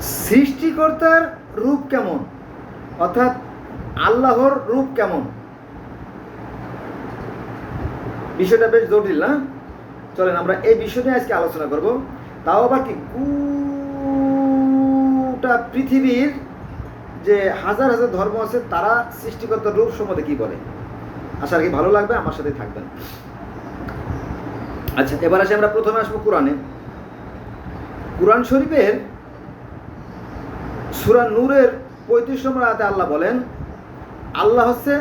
সৃষ্টিকর্তার রূপ কেমন? অর্থাৎ আল্লাহর রূপ কেমন? বিষয়টা বেশ জটিল, না? চলেন আমরা এই বিষয় নিয়ে আজকে আলোচনা করব। তাও আবার কি গোটা পৃথিবীর যে হাজার হাজার ধর্ম আছে, তারা সৃষ্টিকর্তার রূপ সম্বন্ধে কি বলে? আশা রাখি ভালো লাগবে, আমার সাথে থাকবেন। আচ্ছা এবার আসি আমরা প্রথমে আসব কোরআনে। কোরআন শরীফের সুরা নূরের পঁয়ত্রিশ নম্বর আয়াতে আল্লাহ বলেন, আল্লাহ হচ্ছে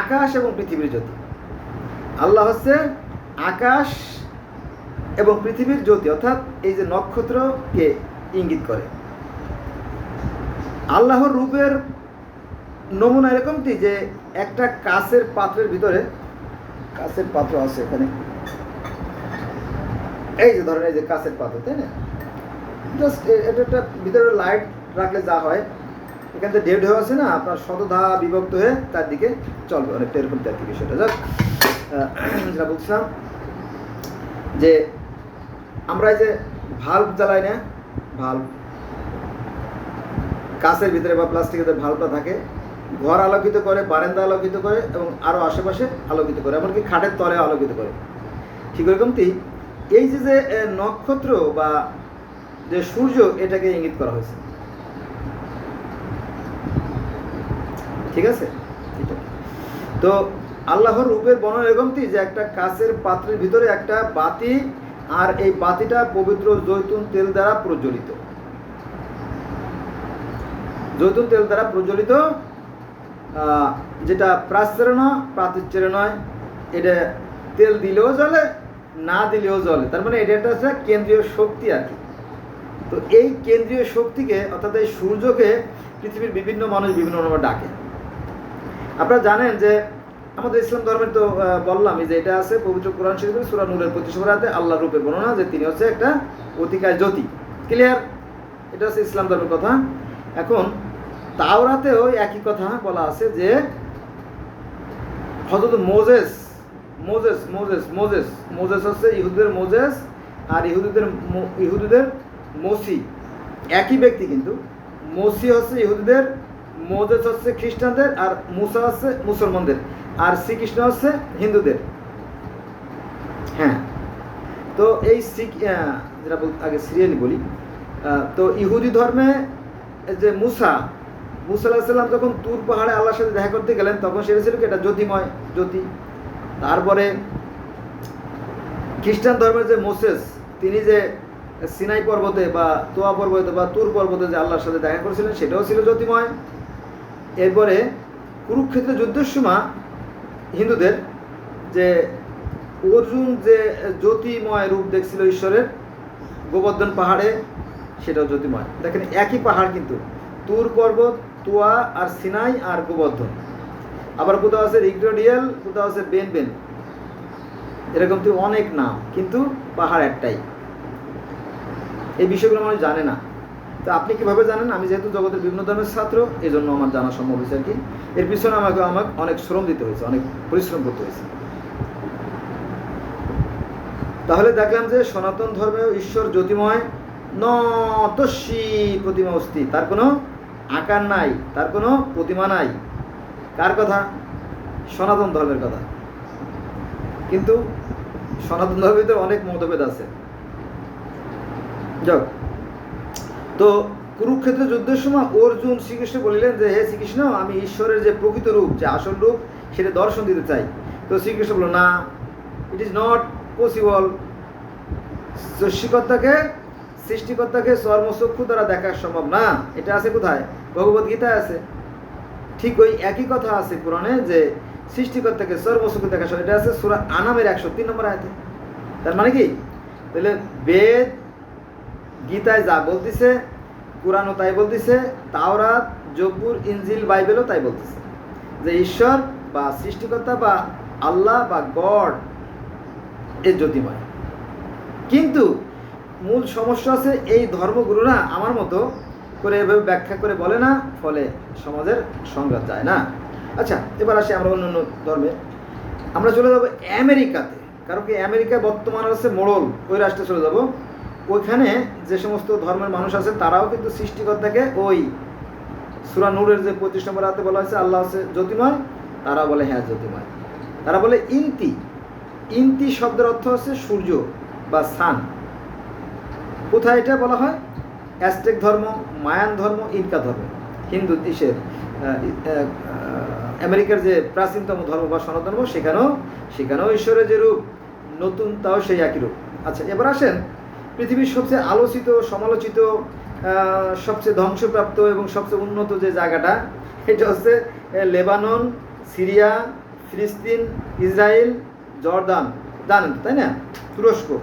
আকাশ এবং পৃথিবীর জ্যোতি। আল্লাহ হচ্ছে আকাশ এবং পৃথিবীর জ্যোতি, অর্থাৎ এই যে নক্ষত্রকে ইঙ্গিত করে। আল্লাহর রূপের নমুনা এরকমটি যে একটা কাছের পাত্রের ভিতরে, কাছের পাত্র আছে এখানে। এই যে ধরেন এই যে কাছের পাত্র, তাই না? জাস্ট এটা একটা ভিতরে লাইট রাখলে যা হয়। এখান থেকে ডেড হয়ে আছে না, আপনার শতধা বিভক্ত হয়ে তার দিকে চলবে। অনেকটা এরকম আর কি বিষয়টা যাক। যেটা বলছিলাম, যে আমরা এই যে ভাল্ব জ্বালাই না ভাল্ব কাছের ভিতরে বা প্লাস্টিকের ভাল্বটা থাকে, ঘর আলোকিত করে, বারান্দা আলোকিত করে এবং আরও আশেপাশে আলোকিত করে, এমনকি খাটের তলে আলোকিত করে। ঠিক এরকমটি এই যে যে নক্ষত্র বা যে সূর্য, এটাকে ইঙ্গিত করা হয়েছে। ঠিক আছে। তো আল্লাহর রূপের বর্ণনা এরকমটি যে একটা কাছের পাত্রের ভিতরে একটা বাতি আর এই বাতিটা পবিত্র জৈতুন তেল দ্বারা প্রজ্বলিত। জৈতুন তেল দ্বারা প্রজ্বলিত যেটা প্রাচ্যের নয় প্রাচুর্যের নয়। এটা তেল দিলেও জ্বলে, না দিলেও জ্বলে। তার মানে এটা একটা হচ্ছে কেন্দ্রীয় শক্তি আর কি। তো এই কেন্দ্রীয় শক্তিকে, অর্থাৎ এই সূর্যকে পৃথিবীর বিভিন্ন মানুষ বিভিন্ন নামে ডাকে। আপনারা জানেন যে আমাদের ইসলাম ধর্মের তো আহ, বললামই যে এটা আছে পবিত্র কোরআন শরীফের সূরা নূরের নম্বর আল্লাহ রূপের বর্ণনা যে তিনি হচ্ছে একটা অতিকায় জ্যোতি। ক্লিয়ার এটা হচ্ছে ইসলাম ধর্মের কথা। এখন তাওরাতেও একই কথা বলা আছে যে হজরত Moses Moses Moses Moses Moses হচ্ছে ইহুদের মোজেস আর ইহুদিদের ইহুদিদের মসি। একই ব্যক্তি কিন্তু মসি হচ্ছে ইহুদিদের মোজেস হচ্ছে খ্রিস্টানদের আর মুসা হচ্ছে মুসলমানদের। আর শ্রীকৃষ্ণ হচ্ছে হিন্দুদের। হ্যাঁ। তো এই যেটা আগে সিরিয়ালি বলি তো ইহুদি ধর্মে যে মুসা মুসা আলাহিসাল্লাম যখন তুর পাহাড়ে আল্লাহর সাথে দেখা করতে গেলেন, তখন সেটা ছিল কি? এটা জ্যোতিময়, জ্যোতি। তারপরে খ্রিস্টান ধর্মের যে মোসেস, তিনি যে সিনাই পর্বতে বা তোয়া পর্বতে বা তুর পর্বতে যে আল্লাহর সাথে দেখা করেছিলেন, সেটাও ছিল জ্যোতিময়। এরপরে কুরুক্ষেত্রে যুদ্ধের সময় হিন্দুদের যে অর্জুন যে জ্যোতিময় রূপ দেখছিল ঈশ্বরের, গোবর্ধন পাহাড়ে, সেটাও জ্যোতিময়। দেখেন, একই পাহাড় কিন্তু। তুর পর্বত, তুয়া আর সিনাই আর গোবর্ধন। আবার কোথাও আছে রিগ্রেডিয়াল, কোথাও আছে বেন বেন। এরকম তো অনেক নাম, কিন্তু পাহাড় একটাই। এই বিষয়গুলো মানুষ জানে না। তো আপনি কীভাবে জানেন? আমি যেহেতু জগতের বিভিন্ন ধর্মের ছাত্র এই জন্য আমার জানা সম্ভব হয়েছে আর কি। এর পিছনে আমাকে আমাকে অনেক শ্রম দিতে হয়েছে, অনেক পরিশ্রম করতে হয়েছে। তাহলে দেখলাম যে সনাতন ধর্মেও ঈশ্বর জ্যোতিময় নতস্বী প্রতিমা অস্তি তার কোনো আকার নাই, তার কোনো প্রতিমা নাই। কার কথা? সনাতন ধর্মের কথা। কিন্তু সনাতন ধর্মের ভিতরে অনেক মতভেদ আছে। যাক তো কুরুক্ষেত্র যুদ্ধের সময় অর্জুন শ্রীকৃষ্ণ বলিলেন যে, হে শ্রীকৃষ্ণ, আমি ঈশ্বরের যে প্রকৃত রূপ, যে আসল রূপ, সেটা দর্শন দিতে চাই। তো শ্রীকৃষ্ণ বলল না ইট ইজ নট পসিবল সৃষ্টিকর্তাকে সৃষ্টিকর্তাকে চর্মচক্ষু দ্বারা দেখা সম্ভব না। এটা আছে কোথায়? ভগবত গীতায় আছে। ঠিক ওই একই কথা আছে পুরাণে যে, সৃষ্টিকর্তাকে চর্মচক্ষু দেখা সম্ভব এটা আছে সুরা আনামের একশো তিন নম্বর আয়তে। তার মানে কি? তাহলে বেদ গীতায় যা বলতেছে, কোরআনও তাই বলতেছে, তাওরাত জব্বুর ইনজিল, বাইবেলও তাই বলতেছে। যে ঈশ্বর বা সৃষ্টিকর্তা বা আল্লাহ বা গড এর জ্যোতিময় কিন্তু মূল সমস্যা আছে এই ধর্মগুরুরা আমার মতো করে এভাবে ব্যাখ্যা করে বলে না, ফলে সমাজের সংঘাত যায় না। আচ্ছা এবার আসি আমরা অন্য অন্য ধর্মে। আমরা চলে যাব আমেরিকাতে। কারণ কি আমেরিকা বর্তমান হচ্ছে মোড়ল, ওই রাষ্ট্রে চলে যাব। ওইখানে যে সমস্ত ধর্মের মানুষ আছে, তারাও কিন্তু সৃষ্টিকর্তাকে ওই সুরা নূরের যে পঁচিশ নম্বর হাতে বলা হয়েছে, আল্লাহ হচ্ছে জ্যোতিময় তারা বলে হ্যাঁ জ্যোতিময় তারা বলে ইন্তি। ইন্তি শব্দের অর্থ হচ্ছে সূর্য বা সান কোথায় এটা বলা হয়? অ্যাস্টেক ধর্ম, মায়ান ধর্ম, ইনকা ধর্ম। হিন্দু দেশের আমেরিকার যে প্রাচীনতম ধর্ম বা সনাতন ধর্ম, সেখানেও সেখানেও ঈশ্বরের যে রূপ, নতুন তাও সেই একই রূপ। আচ্ছা এবার আসেন পৃথিবীর সবচেয়ে আলোচিত, সমালোচিত সবচেয়ে ধ্বংসপ্রাপ্ত এবং সবচেয়ে উন্নত যে জায়গাটা, এটা হচ্ছে লেবানন, সিরিয়া, ফিলিস্তিন, ইসরায়েল, জর্দান। জানেন তাই না? তুরস্ক।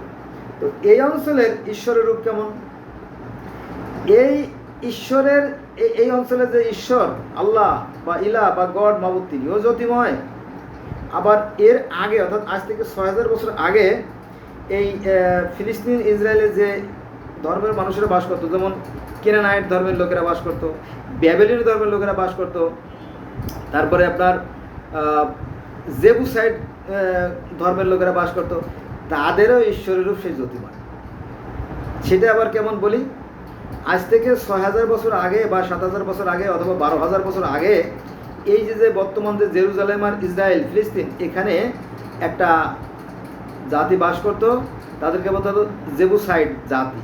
তো এই অঞ্চলের ঈশ্বরের রূপ কেমন? এই ঈশ্বরের এই- এই অঞ্চলে যে ঈশ্বর, আল্লাহ বা ইলা বা গড, মাবুদ তিনিও জ্যোতিময় আবার এর আগে, অর্থাৎ আজ থেকে ছয় হাজার বছর আগে এই ফিলিস্তিন ইসরায়েলের যে ধর্মের মানুষেরা বাস করতো, যেমন কেনানাইট ধর্মের লোকেরা বাস করতো ব্যাবেলিন ধর্মের লোকেরা বাস করতো, তারপরে আপনার জেবুসাইড ধর্মের লোকেরা বাস করতো, তাদেরও ঈশ্বরের রূপ সেই জ্যোতিময় সেটা আবার কেমন বলি? আজ থেকে ছয় হাজার বছর আগে বা সাত হাজার বছর আগে অথবা বারো হাজার বছর আগে এই যে যে বর্তমান যে জেরুজালেম আর ইসরায়েল, ফিলিস্তিন, এখানে একটা জাতি বাস করতো, তাদেরকে বলতে হতো জেবুসাইড জাতি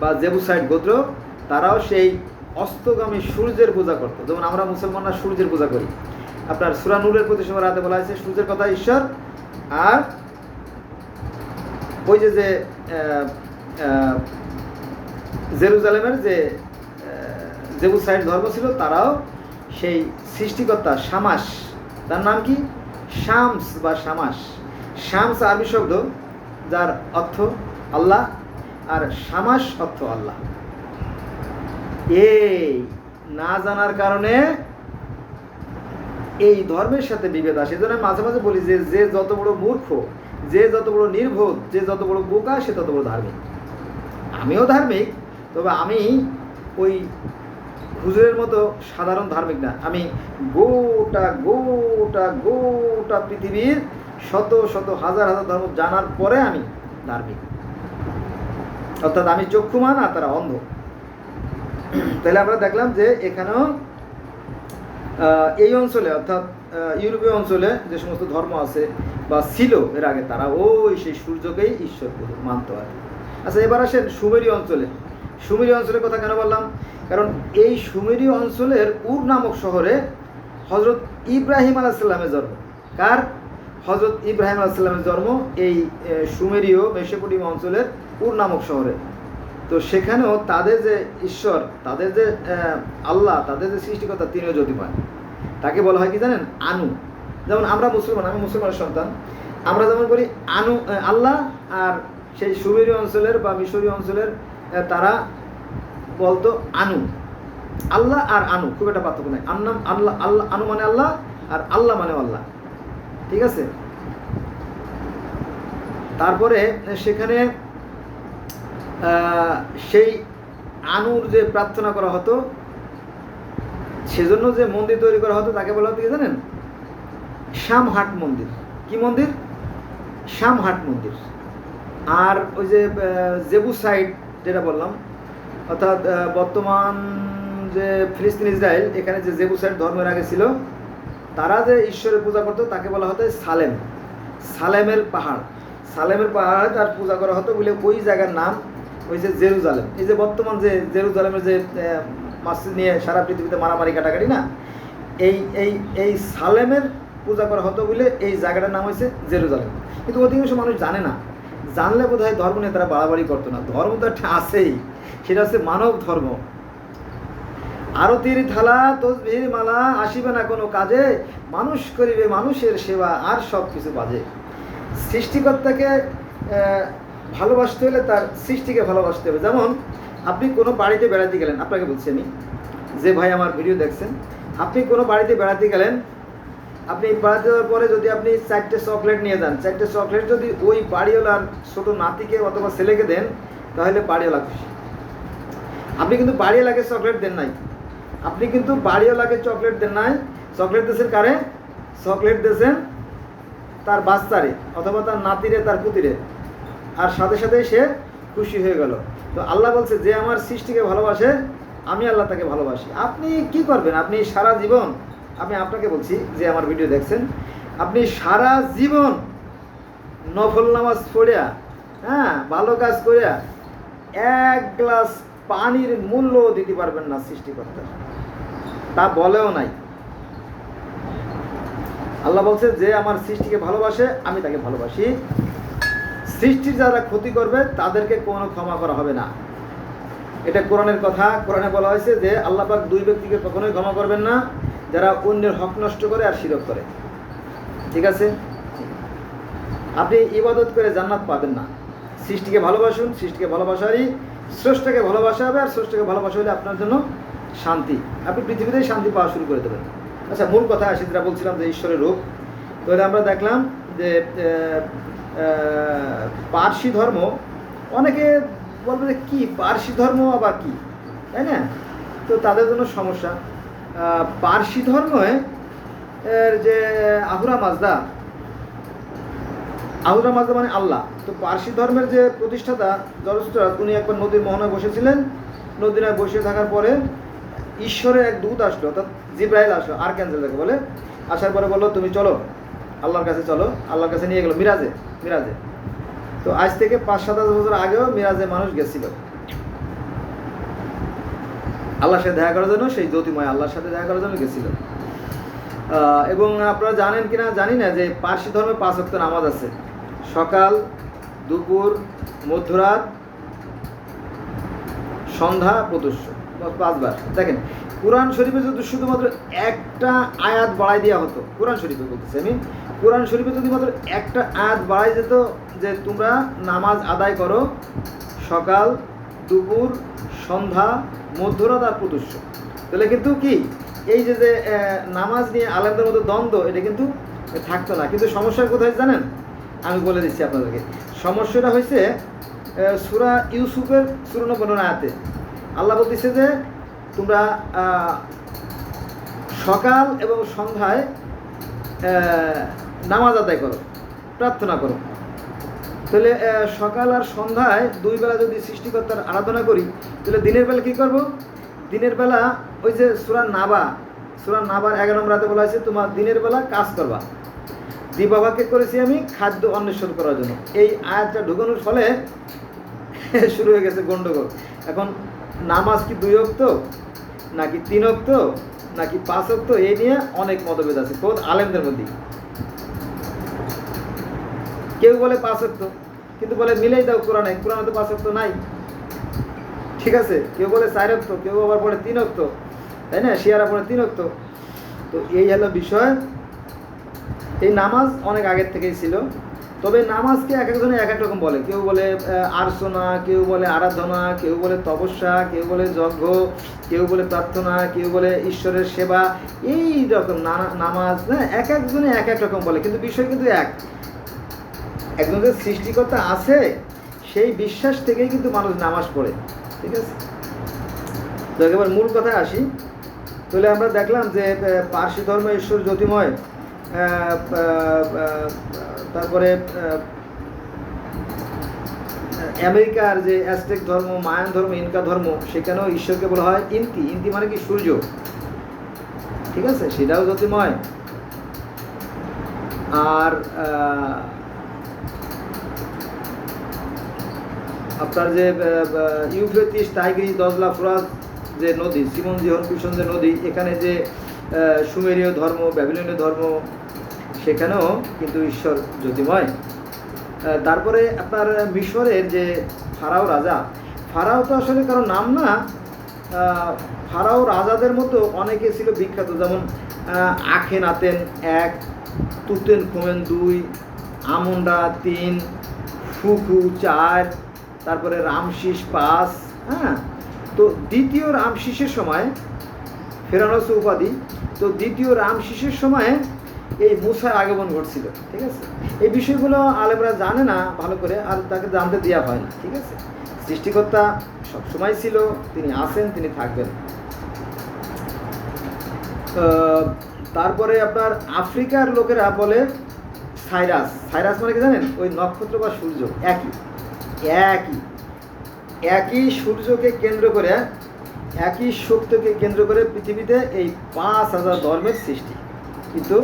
বা জেবুসাইড গোত্র। তারাও সেই অস্তগামী সূর্যের পূজা করতো। যেমন আমরা মুসলমানরা সূর্যের পূজা করি। আপনার সুরানুরের প্রতি সময় রাতে বলা হয়েছে, সূর্যের কথা ঈশ্বর আর ওই যে যে জেরুজালেমের যে জেবুসাইড ধর্ম ছিল, তারাও সেই সৃষ্টিকর্তা শামাস তার নাম কি? শামস বা শামাস শামস আরবি শব্দ, যার অর্থ আল্লাহ আর শামাস অর্থ আল্লাহ। এই না জানার কারণে এই ধর্মের সাথে বিভেদ আসে এই জন্য মাঝে মাঝে বলি যে যে যত বড় মূর্খ, যে যত বড় নির্বোধ, যে যত বড় বোকা, সে তত বড় ধার্মিক। আমিও ধার্মিক, তবে আমি ওই হুজুরের মতো সাধারণ ধার্মিক না। আমি গোটা গোটা গোটা পৃথিবীর শত শত, হাজার হাজার ধর্ম জানার পরে আমি ধার্মিক। অর্থাৎ আমি চক্ষুমান আর তারা অন্ধ। তাহলে আমরা দেখলাম যে এখানেও এই অঞ্চলে, অর্থাৎ ইউরোপীয় অঞ্চলে যে সমস্ত ধর্ম আছে বা ছিল এর আগে, তারা ওই সেই সূর্যকেই ঈশ্বর মানত আর আচ্ছা এবার আসেন সুমেরি অঞ্চলে। সুমেরি অঞ্চলের কথা কেন বললাম? কারণ এই সুমেরি অঞ্চলের উর নামক শহরে হজরত ইব্রাহিম আলাহিসাল্লামের জন্ম। কার? হজরত ইব্রাহিম আলাহিসাল্লামের জন্ম এই সুমেরীয় মেসোপটিম অঞ্চলের উর নামক শহরে। তো সেখানেও তাদের যে ঈশ্বর, তাদের যে আল্লাহ, তাদের যে সৃষ্টিকর্তা, তিনিও জ্যোতিময় তাকে বলা হয় কি জানেন? আনু। যেমন আমরা মুসলমান, আমি মুসলমানের সন্তান। আমরা যেমন বলি আনু আল্লাহ, আর সেই সুমেরীয় অঞ্চলের বা মিশরীয় অঞ্চলের তারা বলতো আনু। আল্লাহ আর আনু, খুব একটা পার্থক্য নেই। আন্নাম আল্লাহ আল্লাহ, আনু মানে আল্লাহ, আর আল্লাহ মানে আল্লাহ। ঠিক আছে? তারপরে সেখানে সেই আনুর যে প্রার্থনা করা হতো, সেজন্য যে মন্দির তৈরি করা হতো, তাকে বলা হতো কি জানেন? শ্যামহাট মন্দির। কি মন্দির? শ্যামহাট মন্দির। আর ওই যে জেবু সাইড যেটা বললাম, অর্থাৎ বর্তমান যে ফিলিস্তিন ইসরায়েল, এখানে যে জেবু সাইড ধর্মের আগে ছিল তারা যে ঈশ্বরের পূজা করতো, তাকে বলা হতো সালেম। সালেমের পাহাড়। সালেমের পাহাড়ে তার পূজা করা হতো বলে ওই জায়গার নাম ওই যে জেরুজালেম। এই যে বর্তমান যে জেরুজালেমের যে মসজিদ নিয়ে সারা পৃথিবীতে মারামারি কাটাকাটি না, এই এই এই সালেমের পূজা করা হতো বলে এই জায়গাটার নাম হয়েছে জেরুজালেম। কিন্তু অধিকাংশ মানুষ জানে না। জানলে বোধ হয় ধর্ম নিয়ে তারা বাড়াবাড়ি করতো না। ধর্ম তো একটা আছেই। সেটা হচ্ছে মানব ধর্ম। আরতির থালা তসবির মালা আসিবে না কোনো কাজে, মানুষ করিবে মানুষের সেবা, আর সব কিছু বাজে। সৃষ্টিকর্তাকে ভালোবাসতে হলে তার সৃষ্টিকে ভালোবাসতে হবে। যেমন, আপনি কোনো বাড়িতে বেড়াতে গেলেন, আপনাকে বলছি আমি, যে ভাই আমার ভিডিও দেখছেন, আপনি কোনো বাড়িতে বেড়াতে গেলেন, আপনি বেড়াতে যাওয়ার পরে যদি আপনি চারটে চকলেট নিয়ে যান, চারটে চকলেট যদি ওই বাড়িওয়ালার ছোট নাতিকে অথবা ছেলেকে দেন, তাহলে বাড়িওয়ালা খুশি। আপনি কিন্তু বাড়িওয়ালাকে চকলেট দেন নাই। আপনি কিন্তু বাড়িওয়ালাকে চকলেট দেন নাই। চকলেট দেশের কারে? চকলেট দেশেন তার বাচ্চারে, অথবা তার নাতিরে, তার পুতিরে। আর সাথে সাথে সে খুশি হয়ে গেল। তো আল্লাহ বলছে, যে আমার সৃষ্টিকে ভালোবাসে, আমি আল্লাহ তাকে ভালোবাসি। আপনি কি করবেন? আপনি সারা জীবন, আমি আপনাকে বলছি যে আমার ভিডিও দেখছেন, আপনি সারা জীবন নফল নামাজ পড়িয়া হ্যাঁ ভালো কাজ করিয়া এক গ্লাস পানির মূল্য দিতে পারবেন না সৃষ্টিকর্তা। তা বলেও নাই। আল্লাহ বলছে, যে আমার সৃষ্টিকে ভালোবাসে, আমি তাকে ভালোবাসি। সৃষ্টির যারা ক্ষতি করবে, তাদেরকে কোনো ক্ষমা করা হবে না। এটা কোরআনের কথা। কোরআনে বলা হয়েছে যে, আল্লাহ পাক দুই ব্যক্তিকে কখনোই ক্ষমা করবেন না, যারা অন্যের হক নষ্ট করে আর শিরক করে। ঠিক আছে? আপনি ইবাদত করে জান্নাত পাবেন না। সৃষ্টিকে ভালোবাসুন, সৃষ্টিকে ভালোবাসারই, স্রষ্টাকে ভালোবাসা হবে, আর স্রষ্টাকে ভালোবাসা হলে আপনার জন্য শান্তি। আপনি পৃথিবীতেই শান্তি পাওয়া শুরু করে দেবেন। আচ্ছা মূল কথা আসি যেটা বলছিলাম যে ঈশ্বরের রূপ। তাহলে আমরা দেখলাম যে পার্সি ধর্ম, অনেকে বলবে যে কী, পার্সি ধর্ম আবার কি? তাই না? তো তাদের জন্য সমস্যা। পার্সি ধর্মে যে আহুরা মাজদা আহুরা মাজদা মানে আল্লাহ। তো পার্সি ধর্মের যে প্রতিষ্ঠাতা জরস্ট্রাস উনি একবার নদীর মোহনায় বসেছিলেন। নদীনায় বসে থাকার পরে ঈশ্বরের এক দূত আসলো, অর্থাৎ জিব্রাইল আসলো আর ক্যান্সেল বলে, আসার পরে বলল, তুমি চলো, আল্লাহর কাছে চলো, আল্লাহর কাছে নিয়ে গেলো, মিরাজে মিরাজে। তো আজ থেকে পাঁচ, সাত বছর আগেও মিরাজে মানুষ গেছিল। আল্লাহর সাথে দেখা করার জন্য, সেই জ্যোতিময় আল্লাহর সাথে দেখা করার জন্য গেছিল। এবং আপনারা জানেন কিনা জানি না যে পার্সি ধর্মে পাঁচ অক্ট নামাজ আছে। সকাল, দুপুর, মধ্যরাত, সন্ধ্যা প্রদর্শ পাঁচবার। দেখেন, কোরআন শরীফে যদি শুধুমাত্র একটা আয়াত বাড়াই দেওয়া হতো, কোরআন শরীফে বলতেছি আমি, কোরআন শরীফে যদি মাত্র একটা আয়াত বাড়াই যেত যে তোমরা নামাজ আদায় করো সকাল, দুপুর, সন্ধ্যা, মধ্যরাত আর প্রদর্শ তাহলে কিন্তু কি? এই যে যে নামাজ নিয়ে আলেমদের মধ্যে দ্বন্দ্ব, এটা কিন্তু থাকতো না। কিন্তু সমস্যা কোথায় জানেন? আমি বলে দিচ্ছি আপনাদেরকে। সমস্যাটা হয়েছে সুরা ইউসুফের আয়াতে। আল্লাহ বলতেছে যে তোমরা সকাল এবং সন্ধ্যায় নামাজ আদায় করো, প্রার্থনা করো। তাহলে সকাল আর সন্ধ্যায় দুই বেলা যদি সৃষ্টিকর্তার আরাধনা করি, তাহলে দিনের বেলা কী করব? দিনের বেলা ওই যে সুরা নাবা, সুরা নাবার এগারো নম্বর রাতে বলা হয়েছে, তোমার দিনের বেলা কাজ করবা। দিবাবাকে করেছি আমি খাদ্য অন্বেষণ করার জন্য। এই আয়াতটা ঢুকানোর ফলে শুরু হয়ে গেছে গণ্ডগোল এখন নামাজ কি দুই অক্ত, নাকি তিন অক্ত, নাকি পাঁচ অক্ত? এই নিয়ে অনেক মতভেদ আছে। খোদ আলেমদের মধ্যে। কেউ বলে পাঁচ অক্ত, কিন্তু বলে মিলেই দাও কোরআনে। কোরআনে তো পাঁচ অক্ত নাই। ঠিক আছে? কেউ বলে চার অক্ত, কেউ আবার পড়ে তিন অক্ত। তাই না? শিয়ারা পড়ে তিন অক্ত। তো এই হলো বিষয়। এই নামাজ অনেক আগের থেকেই ছিল। তবে নামাজকে এক একজনে এক এক রকম বলে। কেউ বলে আর্চনা, কেউ বলে আরাধনা, কেউ বলে তপস্যা, কেউ বলে যজ্ঞ, কেউ বলে প্রার্থনা, কেউ বলে ঈশ্বরের সেবা, এই রকম নামাজ হ্যাঁ এক একজনে এক এক রকম বলে, কিন্তু বিষয় কিন্তু এক। একজন যে সৃষ্টিকর্তা আছে, সেই বিশ্বাস থেকেই কিন্তু মানুষ নামাজ পড়ে, ঠিক আছে? তো একেবারে মূল কথায় আসি। তাহলে আমরা দেখলাম যে পার্সি ধর্ম ঈশ্বর জ্যোতিময় তারপরে আমেরিকার যে অ্যাস্টেক ধর্ম, মায়ান ধর্ম, ইনকা ধর্ম, সেখানেও ঈশ্বরকে বলা হয় ইন্তি ইন্তি মানে কি? সূর্য। ঠিক আছে? সেটাও জ্যোতিময় আর আপনার যে ইউফ্রেটিস টাইগ্রিস দজলা, ফ্রাজ যে নদী সিমন জিহন কুশন যে নদী, এখানে যে সুমেরীয় ধর্ম, ব্যাবিলনীয় ধর্ম সেখানেও কিন্তু ঈশ্বর জ্যোতিময় তারপরে আপনার মিশরের যে ফারাও রাজা, ফারাও তো আসলে কারও নাম না ফারাও রাজাদের মতো অনেকে ছিল বিখ্যাত, যেমন আখেন আতেন এক তুতেন খুমেন দুই, আমন্ডা তিন, ফুকু চার, তারপরে রামশিস পাঁচ হ্যাঁ? তো দ্বিতীয় রামশিসের সময় ফেরানোস উপাধি, তো দ্বিতীয় রামশিসের সময় এই মুসার আগমন ঘটছিল, ঠিক আছে? এই বিষয়গুলো আলেমরা জানে না ভালো করে, আর তাকে জানতে দেওয়া হয় না, ঠিক আছে? সৃষ্টিকর্তা সবসময় ছিল, তিনি আছেন, তিনি থাকবেন। তারপরে আপনার আফ্রিকার লোকেরা বলে সাইরাস। সাইরাস মানে কি জানেন? ওই নক্ষত্র বা সূর্য, একই। একই। একই সূর্যকে কেন্দ্র করে, একই শক্তিকে কেন্দ্র করে পৃথিবীতে এই পাঁচ হাজার ধর্মের সৃষ্টি। কিন্তু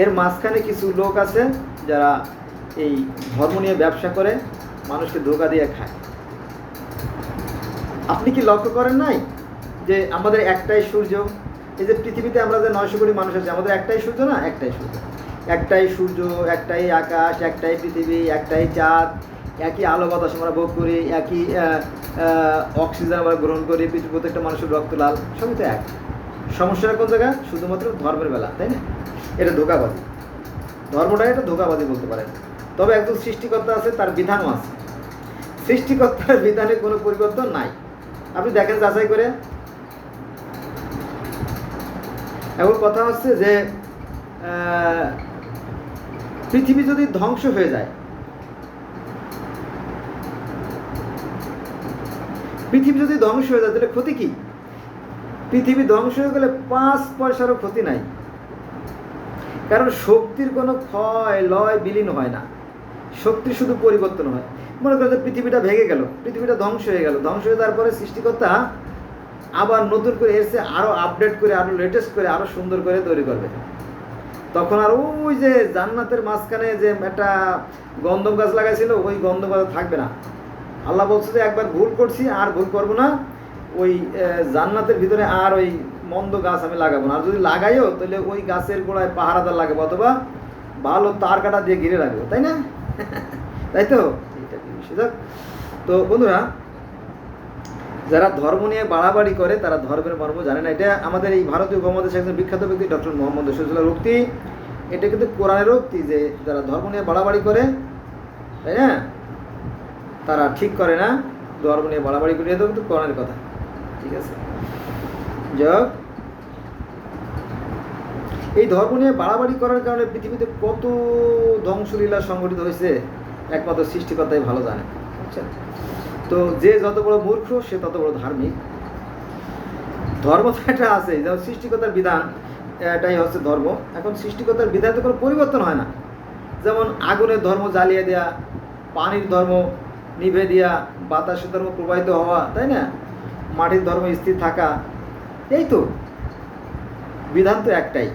এর মাঝখানে কিছু লোক আছে যারা এই ধর্ম নিয়ে ব্যবসা করে, মানুষকে ধোকা দিয়ে খায়। আপনি কি লক্ষ্য করেন নাই যে আমাদের একটাই সূর্য? এই যে পৃথিবীতে আমরা যে নয়শো কোটি মানুষ আছে, আমাদের একটাই সূর্য না? একটাই সূর্য। একটাই সূর্য, একটাই আকাশ, একটাই পৃথিবী, একটাই চাঁদ, একই আলো বাতাস আমরা ভোগ করি, একই অক্সিজেন আমরা গ্রহণ করি, পৃথিবীর প্রত্যেকটা মানুষের রক্ত লাল, সবই তো এক। সমস্যাটা কোন জায়গায়? শুধুমাত্র ধর্মের বেলা, তাই না? এটা ধোকাবাজি। ধর্মটা এটা ধোকাবাজি বলতে পারেন। তবে একজন সৃষ্টিকর্তা আছে, তার বিধানও আছে। সৃষ্টিকর্তার বিধানে কোনো পরিবর্তন নাই। আপনি দেখেন যাচাই করে। এখন কথা হচ্ছে যে পৃথিবী যদি ধ্বংস হয়ে যায়, পৃথিবী যদি ধ্বংস হয়ে যায়, তাহলে ক্ষতি কি? পৃথিবী ধ্বংস হয়ে গেলে পাঁচ পয়সারও ক্ষতি নাই। কারণ শক্তির কোনো ক্ষয়, লয়, বিলীন হয় না। শক্তি শুধু পরিবর্তন হয়। মনে করেন যে পৃথিবীটা ভেঙে গেল, পৃথিবীটা ধ্বংস হয়ে গেল, ধ্বংস হয়ে যাওয়ার পরে সৃষ্টিকর্তা আবার নতুন করে এসে আরও আপডেট করে, আরও লেটেস্ট করে, আরও সুন্দর করে তৈরি করবে। তখন আর ওই যে জান্নাতের মাঝখানে যে একটা গন্ধম গাছ লাগাইছিল, ওই গন্ধম গাছ থাকবে না। আল্লাহ বলছে যে একবার ভুল করছি, আর ভুল করব না। ওই জান্নাতের ভিতরে আর ওই মন্দ গাছ আমি লাগাবো না। আর যদি লাগাইও, তাহলে ওই গাছের গোড়ায় পাহারাদার লাগাবো, অথবা ভালো তার কাটা দিয়ে ঘিরে রাখব, তাই না? তাই তো? তো বন্ধুরা, যারা ধর্ম নিয়ে বাড়াবাড়ি করে, তারা ধর্মের মর্ম জানে না। এটা আমাদের এই ভারতীয় উপমহাদেশে একজন বিখ্যাত ব্যক্তি, ডক্টর মোহাম্মদ রসুল্লাহ উক্তি। এটা কিন্তু কোরআনের উক্তি যে যারা ধর্ম নিয়ে বাড়াবাড়ি করে, তাই না? তারা ঠিক করে না, ধর্ম নিয়ে বাড়াবাড়ি করে এটা কিন্তু কোরআনের কথা। ঠিক আছে? যাক। এই ধর্ম নিয়ে বাড়াবাড়ি করার কারণে পৃথিবীতে কত ধ্বংসলীলা সংঘটিত হয়েছে, একমাত্র সৃষ্টিকর্তাই ভালো জানে, বুঝছেন? তো যে যত বড় মূর্খ, সে তত বড় ধার্মিক। ধর্ম তো একটা আছে, যেমন সৃষ্টিকতার বিধান, এটাই হচ্ছে ধর্ম। এখন সৃষ্টিকতার বিধান তো কোনো পরিবর্তন হয় না। যেমন আগুনের ধর্ম জ্বালিয়ে দেয়া, পানির ধর্ম নিভে দেয়া, বাতাসের ধর্ম প্রবাহিত হওয়া, তাই না? মাটির ধর্ম স্থির থাকা এই তো, বিধান তো একটাই।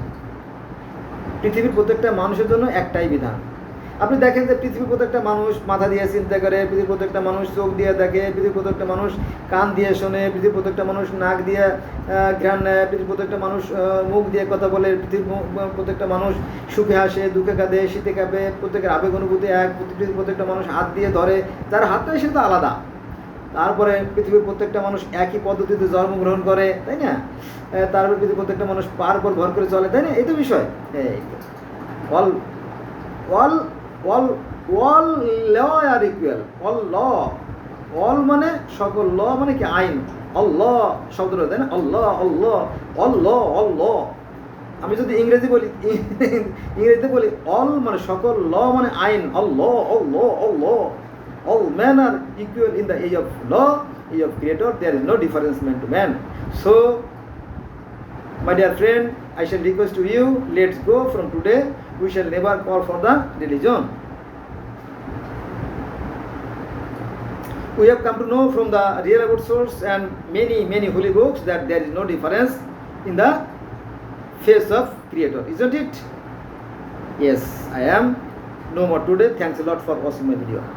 পৃথিবীর প্রত্যেকটা মানুষের জন্য একটাই বিধান। আপনি দেখেন যে পৃথিবীর প্রত্যেকটা মানুষ মাথা দিয়ে চিন্তা করে, পৃথিবীর প্রত্যেকটা মানুষ চোখ দিয়ে দেখে, পৃথিবীর প্রত্যেকটা মানুষ কান দিয়ে শোনে, পৃথিবীর প্রত্যেকটা মানুষ নাক দিয়ে ঘ্রাণ নেয়, পৃথিবীর প্রত্যেকটা মানুষ মুখ দিয়ে কথা বলে, পৃথিবীর প্রত্যেকটা মানুষ সুখে হাসে, দুঃখে কাঁদে, শীতে কাঁপে, প্রত্যেকের আবেগ অনুভূতি এক, পৃথিবীর প্রত্যেকটা মানুষ হাত দিয়ে ধরে, যার হাতটাই সেটা আলাদা। তারপরে পৃথিবীর প্রত্যেকটা মানুষ একই পদ্ধতিতে জন্মগ্রহণ করে, তাই না? তারপরে পৃথিবীর প্রত্যেকটা মানুষ পার পর ভর করে চলে, তাই না? এই তো বিষয়। All all all all law are equal. All law. All মানে সকল ল মানে কি? আইন। অল্লাহ শব্দটা, তাই না? অল্লাহ অল্লাহ অল্লাহ অল্লাহ আমি যদি ইংরেজি বলি, ইংরেজিতে বলি, অল মানে সকল ল মানে আইন। Allah Allah Allah all men are equal in the age of law, age of creator, there is no difference man to man. So, my dear friend, I shall request to you, let's go from today, we shall never call for the religion. We have come to know from the real about source and many, many holy books that there is no difference in the face of creator, isn't it? Yes, I am. No more today. Thanks a lot for watching my video.